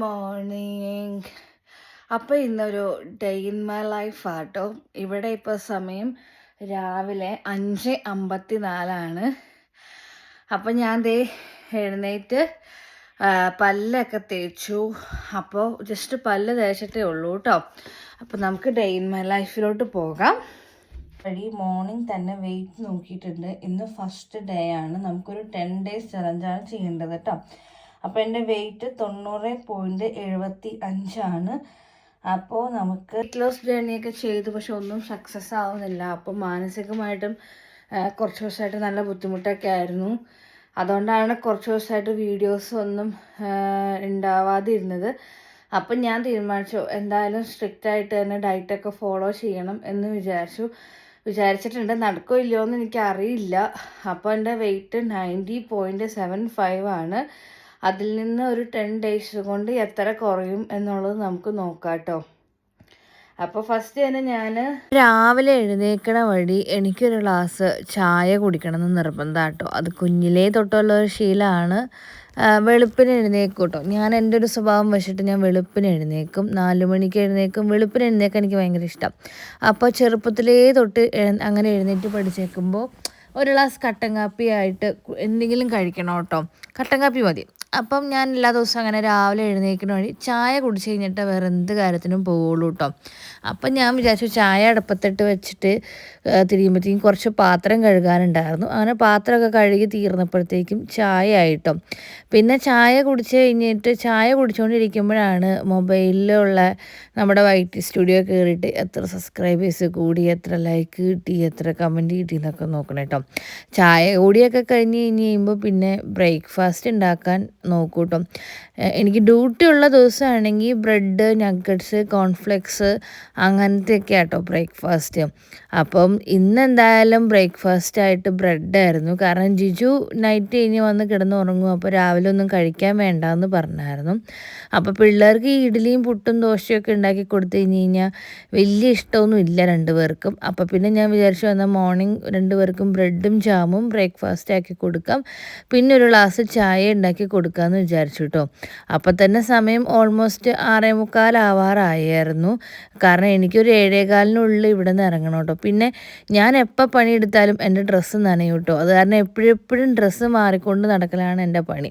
Morning അപ്പോൾ ഇന്നൊരു day in my life ആട്ടോ. ഇവിടെ ഇപ്പോൾ സമയം രാവിലെ അഞ്ച് അമ്പത്തി നാലാണ് അപ്പോൾ ഞാൻ ദേ എഴുന്നേറ്റ് പല്ലൊക്കെ തേച്ചു. അപ്പോൾ ജസ്റ്റ് പല്ല് തേച്ചിട്ടേ ഉള്ളൂ കേട്ടോ അപ്പോൾ നമുക്ക് ഡേ ഇൻ മൈ ലൈഫിലോട്ട് പോകാം. വഴി മോർണിംഗ് തന്നെ വെയിറ്റ് നോക്കിയിട്ടുണ്ട്. ഇന്ന് ഫസ്റ്റ് ഡേ ആണ്. നമുക്കൊരു ടെൻ ഡേയ്സ് ചലഞ്ചാണ് ചെയ്യേണ്ടത് കേട്ടോ അപ്പോൾ എന്റെ വെയിറ്റ് തൊണ്ണൂറ് പോയിന്റ് എഴുപത്തി അഞ്ചാണ് അപ്പോൾ നമുക്ക് വെയിറ്റ് ലോസ് ജേണിയൊക്കെ ചെയ്തു പക്ഷെ ഒന്നും സക്സസ് ആവുന്നില്ല. അപ്പോൾ മാനസികമായിട്ടും കുറച്ച് ദിവസമായിട്ട് നല്ല ബുദ്ധിമുട്ടൊക്കെ ആയിരുന്നു. അതുകൊണ്ടാണ് കുറച്ച് ദിവസമായിട്ട് വീഡിയോസ് ഒന്നും ഉണ്ടാവാതിരുന്നത്. അപ്പം ഞാൻ തീരുമാനിച്ചു എന്തായാലും സ്ട്രിക്റ്റ് ആയിട്ട് തന്നെ ഡയറ്റൊക്കെ ഫോളോ ചെയ്യണം എന്ന് വിചാരിച്ചു. വിചാരിച്ചിട്ടുണ്ട് നടക്കോ ഇല്ലയോ എന്ന് എനിക്ക് അറിയില്ല അപ്പോൾ എന്റെ weight ninety point seven five ആണ്. അതിൽ നിന്ന് ഒരു ടെൻ ഡേയ്സ് കൊണ്ട് എത്ര കുറയും എന്നുള്ളത് നമുക്ക് നോക്കാം കേട്ടോ അപ്പോൾ ഫസ്റ്റ് തന്നെ ഞാൻ രാവിലെ എഴുന്നേക്കണ വഴി എനിക്കൊരു ഗ്ലാസ് ചായ കുടിക്കണം എന്ന് നിർബന്ധം കേട്ടോ അത് കുഞ്ഞിലേ തൊട്ടുള്ള ഒരു ശീലമാണ് വെളുപ്പിന് എഴുന്നേക്കും കേട്ടോ ഞാൻ എന്റെ ഒരു സ്വഭാവം വെച്ചിട്ട് ഞാൻ വെളുപ്പിന് എഴുന്നേക്കും. നാല് മണിക്ക് എഴുന്നേക്കും. വെളുപ്പിന് എഴുന്നേക്കാൻ എനിക്ക് ഭയങ്കര ഇഷ്ടം. അപ്പോൾ ചെറുപ്പത്തിലേ തൊട്ട് അങ്ങനെ എഴുന്നേറ്റ് പഠിച്ചേക്കുമ്പോൾ ഒരു ഗ്ലാസ് കട്ടൻ കാപ്പി ആയിട്ട് എന്തെങ്കിലും കഴിക്കണം കേട്ടോ. കട്ടൻ കാപ്പി മതി. അപ്പം ഞാൻ എല്ലാ ദിവസവും അങ്ങനെ രാവിലെ എഴുന്നേൽക്കുന്ന വഴി ചായ കുടിച്ച് കഴിഞ്ഞിട്ട് വേറെ എന്ത് കാര്യത്തിനും പോവുള്ളൂ കേട്ടോ അപ്പം ഞാൻ വിചാരിച്ചു ചായ അടുപ്പത്തിട്ട് വെച്ചിട്ട് തിരിയുമ്പോഴത്തേക്കും കുറച്ച് പാത്രം കഴുകാനുണ്ടായിരുന്നു. അങ്ങനെ പാത്രമൊക്കെ കഴുകി തീർന്നപ്പോഴത്തേക്കും ചായ ആയിട്ടോ പിന്നെ ചായ കുടിച്ച് കഴിഞ്ഞിട്ട് ചായ കുടിച്ചുകൊണ്ടിരിക്കുമ്പോഴാണ് മൊബൈലിലുള്ള നമ്മുടെ വൈറ്റ് സ്റ്റുഡിയോ കയറിയിട്ട് എത്ര സബ്സ്ക്രൈബേഴ്സ് കൂടി എത്ര ലൈക്ക് കിട്ടി എത്ര കമന്റ് കിട്ടി എന്നൊക്കെ നോക്കണം കേട്ടോ ചായ കൂടിയൊക്കെ കഴിഞ്ഞ് കഴിഞ്ഞ് കഴിയുമ്പോൾ പിന്നെ ബ്രേക്ക്ഫാസ്റ്റ് ഉണ്ടാക്കാൻ നോക്കൂ കേട്ടോ എ- എനിക്ക് ഡ്യൂട്ടി ഉള്ള ദിവസമാണെങ്കിൽ ബ്രെഡ് നഗ്ഗറ്റ്സ് കോൺഫ്ലെക്സ് അങ്ങനത്തെയൊക്കെ ആട്ടോ ബ്രേക്ക്ഫാസ്റ്റ് അപ്പം ഇന്ന് എന്തായാലും ബ്രേക്ക്ഫാസ്റ്റ് ആയിട്ട് ബ്രെഡായിരുന്നു കാരണം ജിജു നൈറ്റ് കഴിഞ്ഞ് വന്ന് കിടന്ന് ഉറങ്ങും അപ്പോൾ രാവിലെ ഒന്നും കഴിക്കാൻ വേണ്ട എന്ന് പറഞ്ഞായിരുന്നു. അപ്പോൾ പിള്ളേർക്ക് ഈ ഇഡ്ഡലിയും പുട്ടും ദോശയൊക്കെ ഉണ്ടാക്കി കൊടുത്തു കഴിഞ്ഞ് കഴിഞ്ഞാൽ വലിയ ഇഷ്ടമൊന്നും ഇല്ല രണ്ടുപേർക്കും അപ്പോൾ പിന്നെ ഞാൻ വിചാരിച്ചു വന്നാൽ മോർണിംഗ് രണ്ടുപേർക്കും ബ്രെഡും ജാമും ബ്രേക്ക്ഫാസ്റ്റ് ആക്കി കൊടുക്കാം. പിന്നെ ഒരു ഗ്ലാസ് ചായ ഉണ്ടാക്കി കൊടുക്കാമെന്ന് വിചാരിച്ചു കേട്ടോ അപ്പോൾ തന്നെ സമയം ഓൾമോസ്റ്റ് ആറേ മുക്കാലാവാറായിരുന്നു കാരണം എനിക്കൊരു ഏഴേകാലിനുള്ളിൽ ഇവിടെ നിന്ന് ഇറങ്ങണം കേട്ടോ. പിന്നെ ഞാൻ എപ്പോൾ പണിയെടുത്താലും എന്റെ ഡ്രസ്സ് നനയും കേട്ടോ. അത് കാരണം എപ്പോഴെപ്പോഴും ഡ്രസ്സ് മാറിക്കൊണ്ട് നടക്കലാണ് എന്റെ പണി.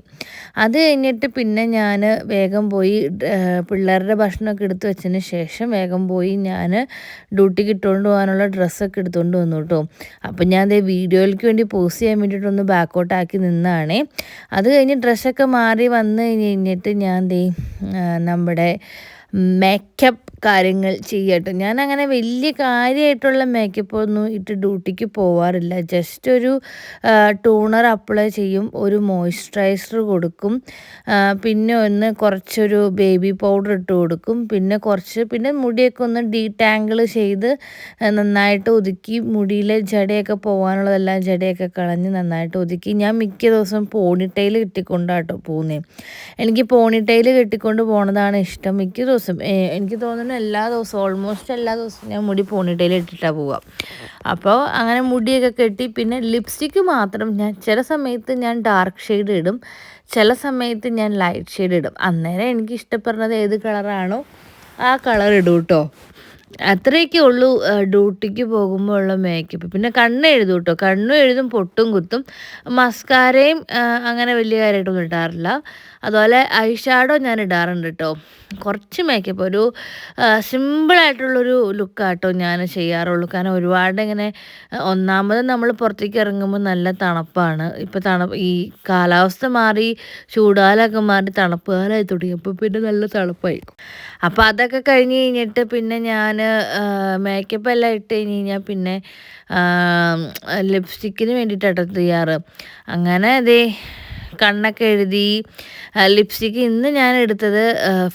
അത് കഴിഞ്ഞിട്ട് പിന്നെ ഞാൻ വേഗം പോയി പിള്ളേരുടെ ഭക്ഷണമൊക്കെ എടുത്തു വെച്ചതിന് ശേഷം വേഗം പോയി ഞാൻ ഡ്യൂട്ടിക്ക് ഇട്ടുകൊണ്ട് പോകാനുള്ള ഡ്രസ്സൊക്കെ എടുത്തുകൊണ്ട് വന്നു കേട്ടോ. അപ്പം ഞാൻ അതേ വീഡിയോയിലേക്ക് വേണ്ടി പോസ്റ്റ് ചെയ്യാൻ വേണ്ടിയിട്ടൊന്ന് ബാക്കോട്ടാക്കി നിന്നാണേ. അത് കഴിഞ്ഞ് ഡ്രസ്സൊക്കെ മാറി വന്ന് കഴിഞ്ഞ് കഴിഞ്ഞിട്ട് ഞാൻ ദേ നമ്മുടെ മേക്കപ്പ് കാര്യങ്ങൾ ചെയ്യട്ടെ. ഞാൻ അങ്ങനെ വലിയ കാര്യമായിട്ടുള്ള മേക്കപ്പ് ഒന്നും ഇട്ട് ഡ്യൂട്ടിക്ക് പോവാറില്ല. ജസ്റ്റ് ഒരു ടൂണർ അപ്ലൈ ചെയ്യും. ഒരു മോയ്സ്ചറൈസർ കൊടുക്കും. പിന്നെ ഒന്ന് കുറച്ചൊരു ബേബി പൗഡർ ഇട്ട് കൊടുക്കും. പിന്നെ കുറച്ച് പിന്നെ മുടിയൊക്കെ ഒന്ന് ഡീടാങ്കിൾ ചെയ്ത് നന്നായിട്ട് ഒതുക്കി മുടിയിലെ ജടയൊക്കെ പോകാനുള്ളതെല്ലാം ജടയൊക്കെ കളഞ്ഞ് നന്നായിട്ട് ഒതുക്കി. ഞാൻ മിക്ക ദിവസം പോണിട്ടയിൽ കെട്ടിക്കൊണ്ടാട്ടോ പോകുന്നത് എനിക്ക് പോണിട്ടയിൽ കെട്ടിക്കൊണ്ട് പോണതാണ് ഇഷ്ടം. മിക്ക ദിവസം എനിക്ക് തോന്നുന്നു എല്ലാ ദിവസവും ഓൾമോസ്റ്റ് എല്ലാ ദിവസവും ഞാൻ മുടി പോണിട്ടയിൽ ഇട്ടിട്ടാണ് പോവുക അപ്പോൾ അങ്ങനെ മുടിയൊക്കെ കെട്ടി പിന്നെ ലിപ്സ്റ്റിക്ക് മാത്രം ഞാൻ ചില സമയത്ത് ഞാൻ ഡാർക്ക് ഷെയ്ഡ് ഇടും ചില സമയത്ത് ഞാൻ ലൈറ്റ് ഷെയ്ഡ് ഇടും. അന്നേരം എനിക്ക് ഇഷ്ടപ്പെടുന്നത് ഏത് കളറാണോ ആ കളർ ഇടും കേട്ടോ അത്രയൊക്കെ ഉള്ളൂ ഡ്യൂട്ടിക്ക് പോകുമ്പോൾ ഉള്ള മേക്കപ്പ് പിന്നെ കണ്ണ് എഴുതും കേട്ടോ കണ്ണും എഴുതും പൊട്ടും കുത്തും. മസ്കാരയും അങ്ങനെ വലിയ കാര്യമായിട്ടൊന്നും ഇടാറില്ല. അതുപോലെ ഐ ഷാഡോ ഞാൻ ഇടാറുണ്ട് കേട്ടോ കുറച്ച് മേക്കപ്പ് ഒരു സിമ്പിളായിട്ടുള്ളൊരു ലുക്കാട്ടോ ഞാൻ ചെയ്യാറുള്ളൂ. കാരണം ഒരുപാട് ഇങ്ങനെ ഒന്നാമത് നമ്മൾ പുറത്തേക്ക് ഇറങ്ങുമ്പോൾ നല്ല തണുപ്പാണ്. ഇപ്പോൾ തണുപ്പ് ഈ കാലാവസ്ഥ മാറി ചൂടാലൊക്കെ മാറി തണുപ്പ് കാലമായി തുടങ്ങി. അപ്പോൾ പിന്നെ നല്ല തണുപ്പായി അപ്പോൾ അതൊക്കെ കഴിഞ്ഞ് കഴിഞ്ഞിട്ട് പിന്നെ ഞാൻ മേക്കപ്പ് എല്ലാം ഇട്ട് കഴിഞ്ഞ് കഴിഞ്ഞാൽ പിന്നെ ലിപ്സ്റ്റിക്കിന് വേണ്ടിയിട്ടാണ് തയ്യാറ്. അങ്ങനെ അതേ കണ്ണൊക്കെ എഴുതി ലിപ്സ്റ്റിക്ക് ഇന്ന് ഞാൻ എടുത്തത്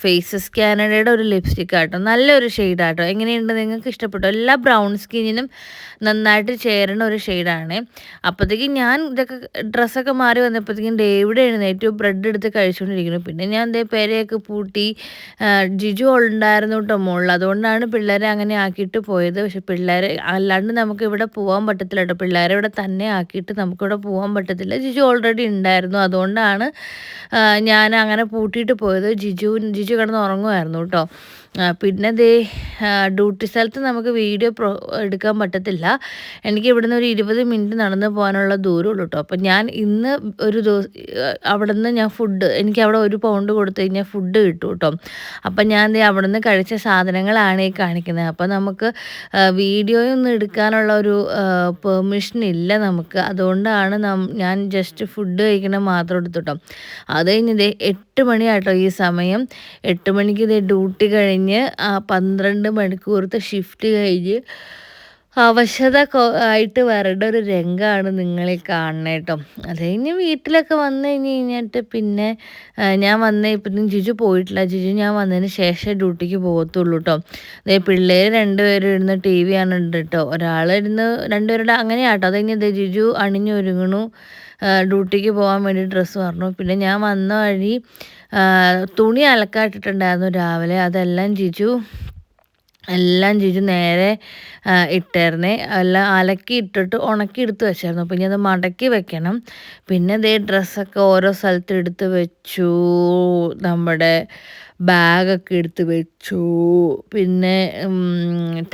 ഫേസസ് കാനഡയുടെ ഒരു ലിപ്സ്റ്റിക് ആട്ടോ. നല്ലൊരു ഷെയ്ഡാട്ടോ എങ്ങനെയുണ്ട്? നിങ്ങൾക്ക് ഇഷ്ടപ്പെട്ടോ? എല്ലാ ബ്രൗൺ സ്കിന്നിനും നന്നായിട്ട് ചേരുന്ന ഒരു ഷെയ്ഡാണ് അപ്പോഴത്തേക്കും ഞാൻ ഇതൊക്കെ ഡ്രസ്സൊക്കെ മാറി വന്നപ്പോഴത്തേക്കും ഡേവിഡ് എഴുന്നേറ്റ് ബ്രെഡ് എടുത്ത് കഴിച്ചുകൊണ്ടിരിക്കുന്നു പിന്നെ ഞാൻ എന്തേ പേരെയൊക്കെ പൂട്ടി ജിജു ഉണ്ടായിരുന്നു കേട്ടോ മുകളിൽ അതുകൊണ്ടാണ് പിള്ളേരെ അങ്ങനെ ആക്കിയിട്ട് പോയത്. പക്ഷെ പിള്ളേരെ അല്ലാണ്ട് നമുക്ക് ഇവിടെ പോകാൻ പറ്റത്തില്ല കേട്ടോ പിള്ളേരെ ഇവിടെ തന്നെ ആക്കിയിട്ട് നമുക്കിവിടെ പോകാൻ പറ്റത്തില്ല. ജിജു ഓൾറെഡി ഉണ്ടായിരുന്നു. അതുകൊണ്ട് അതുകൊണ്ടാണ് ഞാൻ അങ്ങനെ പൂട്ടിയിട്ട് പോയത്. ജിജു ജിജു കിടന്ന് ഉറങ്ങുമായിരുന്നു കേട്ടോ പിന്നെ ദേ ഡ്യൂട്ടി സ്ഥലത്ത് നമുക്ക് വീഡിയോ പ്രോ എടുക്കാൻ പറ്റത്തില്ല. എനിക്ക് ഇവിടുന്ന് ഒരു ഇരുപത് മിനിറ്റ് നടന്ന് പോകാനുള്ള ദൂരമുള്ളൂ കേട്ടോ അപ്പം ഞാൻ ഇന്ന് ഒരു ദിവസം അവിടുന്ന് ഞാൻ ഫുഡ് എനിക്ക് അവിടെ ഒരു പൗണ്ട് കൊടുത്തു കഴിഞ്ഞാൽ ഫുഡ് കിട്ടും കേട്ടോ അപ്പം ഞാൻ അവിടുന്ന് കഴിച്ച സാധനങ്ങളാണ് ഈ കാണിക്കുന്നത്. അപ്പം നമുക്ക് വീഡിയോയൊന്നും എടുക്കാനുള്ള ഒരു പെർമിഷൻ ഇല്ല നമുക്ക്. അതുകൊണ്ടാണ് ഞാൻ ജസ്റ്റ് ഫുഡ് കഴിക്കണ മാത്രം എടുത്തുട്ടോ അത് കഴിഞ്ഞ് ദേ എട്ട് മണിയാട്ടോ ഈ സമയം. എട്ട് മണിക്ക് ഇതേ ഡ്യൂട്ടി കഴിഞ്ഞ് ആ പന്ത്രണ്ട് മണിക്കൂറത്തെ ഷിഫ്റ്റ് കഴിഞ്ഞ് അവശത ആയിട്ട് വരേണ്ട ഒരു രംഗമാണ് നിങ്ങളെ കാണുന്നത് കേട്ടോ അത് കഴിഞ്ഞ് വീട്ടിലൊക്കെ വന്നു കഴിഞ്ഞ് കഴിഞ്ഞിട്ട് പിന്നെ ഞാൻ വന്ന ഇപ്പം ജിജു പോയിട്ടില്ല. ജിജു ഞാൻ വന്നതിന് ശേഷം ഡ്യൂട്ടിക്ക് പോകത്തുള്ളൂ കേട്ടോ അതേ പിള്ളേർ രണ്ടുപേരും ഇരുന്ന് ടി വി ആണ് കേട്ടോ ഒരാൾ ഇരുന്ന് രണ്ടുപേരുടെ അങ്ങനെയാട്ടോ. അത് കഴിഞ്ഞ് ജിജു അണിഞ്ഞൊരുങ്ങണു ഡ്യൂട്ടിക്ക് പോകാൻ വേണ്ടി ഡ്രസ്സ് പറഞ്ഞു പിന്നെ ഞാൻ വന്ന വഴി തുണി അലക്കാട്ടിട്ടുണ്ടായിരുന്നു രാവിലെ. അതെല്ലാം ജിജു എല്ലാം ചേച്ചി നേരെ ഇട്ടായിരുന്നേ എല്ലാം അലക്കി ഇട്ടിട്ട് ഉണക്കി എടുത്ത് വെച്ചായിരുന്നു. അപ്പം ഇനി അത് മടക്കി വെക്കണം. പിന്നെ ഇതേ ഡ്രസ്സൊക്കെ ഓരോ സ്ഥലത്ത് എടുത്ത് വെച്ചു. നമ്മുടെ ബാഗൊക്കെ എടുത്ത് വെച്ചു. പിന്നെ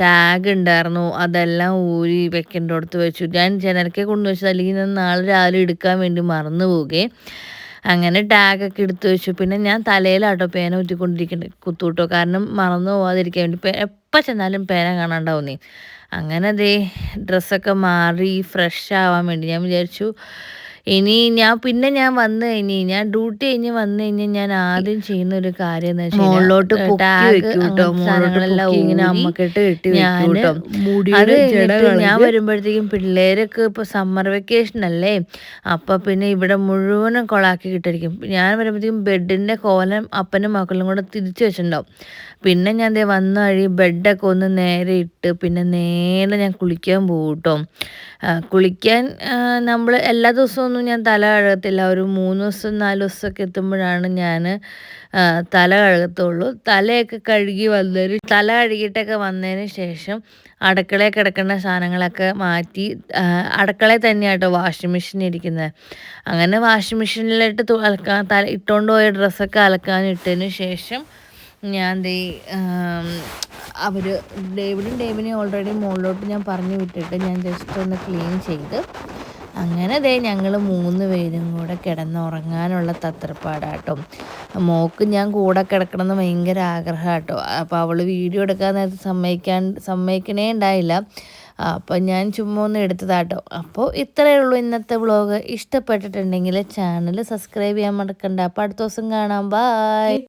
ടാഗ് ഉണ്ടായിരുന്നു. അതെല്ലാം ഊരി വെക്കേണ്ട അടുത്ത് വെച്ചു. ഞാൻ ജനൽക്കെ കൊണ്ടുവച്ചത് അല്ലെങ്കിൽ ഞാൻ നാളെ രാവിലെ എടുക്കാൻ വേണ്ടി മറന്നു പോകേ അങ്ങനെ ടാഗൊക്കെ എടുത്ത് വെച്ചു. പിന്നെ ഞാൻ തലയിലാട്ടോ പേന ഊറ്റിക്കൊണ്ടിരിക്കുന്നത് കുത്തൂട്ടോ. കാരണം മറന്നു പോവാതിരിക്കാൻ വേണ്ടി. എപ്പോൾ ചെന്നാലും പേന കാണാണ്ടാവും നീ അങ്ങനെ ദേ ഡ്രസ്സൊക്കെ മാറി ഫ്രഷ് ആവാൻ വേണ്ടി ഞാൻ വിചാരിച്ചു. ഇനി ഞാൻ പിന്നെ ഞാൻ വന്ന് കഴിഞ്ഞ് ഞാൻ ഡ്യൂട്ടി കഴിഞ്ഞ് വന്നു കഴിഞ്ഞാൽ ഞാൻ ആദ്യം ചെയ്യുന്ന ഒരു കാര്യം എന്ന് വെച്ചാൽ പൊക്കി ഇങ്ങനെ അമ്മക്കെട്ട് കെട്ടി അത് ഞാൻ വരുമ്പോഴത്തേക്കും പിള്ളേരൊക്കെ ഇപ്പൊ സമ്മർ വെക്കേഷൻ അല്ലേ അപ്പൊ പിന്നെ ഇവിടെ മുഴുവനും കൊളാക്കി കിട്ടിരിക്കും ഞാൻ വരുമ്പോഴത്തേക്കും ബെഡിന്റെ കോലം അപ്പനും മക്കളും കൂടെ തിരിച്ചു വെച്ചിട്ടുണ്ടാവും. പിന്നെ ഞാൻ ദേ വന്ന വഴി ബെഡൊക്കെ ഒന്ന് നേരെ ഇട്ട് പിന്നെ നേരെ ഞാൻ കുളിക്കാൻ പോകും കേട്ടോ കുളിക്കാൻ നമ്മൾ എല്ലാ ദിവസവും ഒന്നും ഞാൻ തല കഴുകത്തില്ല. ഒരു മൂന്ന് ദിവസം നാല് ദിവസമൊക്കെ എത്തുമ്പോഴാണ് ഞാൻ തല കഴുകത്തുള്ളൂ. തലയൊക്കെ കഴുകി വന്നൊരു തല കഴുകിയിട്ടൊക്കെ വന്നതിന് ശേഷം അടുക്കളയിൽ കിടക്കുന്ന സാധനങ്ങളൊക്കെ മാറ്റി അടുക്കളയിൽ തന്നെയാട്ടോ വാഷിംഗ് മെഷീൻ ഇരിക്കുന്നത് അങ്ങനെ വാഷിംഗ് മെഷീനിലിട്ട് അലക്കാൻ തല ഇട്ടുകൊണ്ട് പോയ ഡ്രസ്സൊക്കെ അലക്കാൻ ഇട്ടതിന് ശേഷം ഞാൻ ദേ അവർ ഡേവിഡും ഡേവിനെയും ഓൾറെഡി മുകളിലോട്ട് ഞാൻ പറഞ്ഞു വിട്ടിട്ട് ഞാൻ ജസ്റ്റ് ഒന്ന് ക്ലീൻ ചെയ്ത് അങ്ങനെ ദേ ഞങ്ങൾ മൂന്ന് പേരും കൂടെ കിടന്നുറങ്ങാനുള്ള തത്രപ്പാടാട്ടോ. മോക്ക് ഞാൻ കൂടെ കിടക്കണമെന്ന് ഭയങ്കര ആഗ്രഹമാട്ടോ. അപ്പോൾ അവൾ വീഡിയോ എടുക്കാൻ നേരത്തെ സമ്മതിക്കാൻ സമ്മതിക്കണേ ഉണ്ടായില്ല. അപ്പോൾ ഞാൻ ചുമ്മാ ഒന്ന് എടുത്തതാട്ടോ. അപ്പോൾ ഇത്രയേ ഉള്ളൂ ഇന്നത്തെ വ്ളോഗ് ഇഷ്ടപ്പെട്ടിട്ടുണ്ടെങ്കിൽ ചാനൽ സബ്സ്ക്രൈബ് ചെയ്യാൻ മറക്കണ്ട. അപ്പോൾ അടുത്ത ദിവസം കാണാം. ബായ്